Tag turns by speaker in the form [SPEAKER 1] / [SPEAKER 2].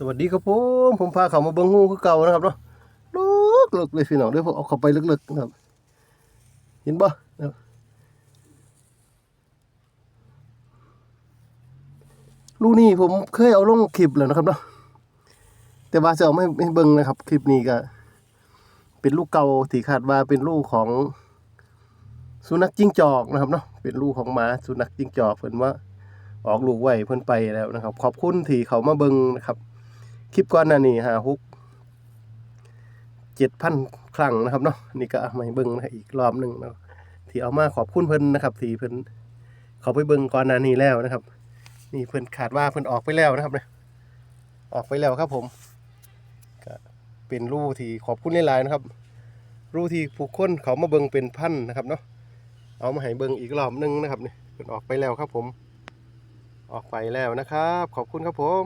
[SPEAKER 1] สวัสดีครับผมผมพาเขามาเบิ้งงูคือเก่านะครับเนาะลึกๆเลยพี่น้องเดี๋ยวผมเอาเข้าไปลึกๆนะครับ เห็นบ่นะครับลูกนี่ผมเคยเอาลงคลิปแล้วนะครับเนาะแต่ว่าจะเอาไม่ให้เบิ้งนะครับ คลิปนี้ก็ เป็นลูกเก่าที่คาดว่าเป็นลูกของสุนัขจิ้งจอกนะครับเนาะเป็นลูกของหมาสุนัขจิ้งจอกเพิ่นว่าออกลูกไว้เพิ่นไปแล้วนะครับ ขอบคุณที่เขามาเบิ่งนะครับ คลิปก่อนหน้านี้หาฮุกเจ็ดพันครั้งนะครับเนาะนี่ก็เอามาเบิ่งนะอีกรอบหนึ่งเนาะที่เอามาขอบคุณเพิ่นนะครับ ที่เพิ่นเขาไปเบิ่งก่อนหน้านี้แล้วนะครับ นี่เพิ่นขาดว่าเพิ่นออกไปแล้วนะครับเนี่ยออกไปแล้วครับผมก็เป็นรูที่ขอบคุณหลายๆนะครับ รูที่ผู้คนเขามาเบิ่งเป็นพันนะครับเนาะเอามาให้เบิ่งอีกรอบหนึงนะครับนี่เพิ่นออกไปแล้วครับผม ออกไปแล้วนะครับ ขอบคุณครับผม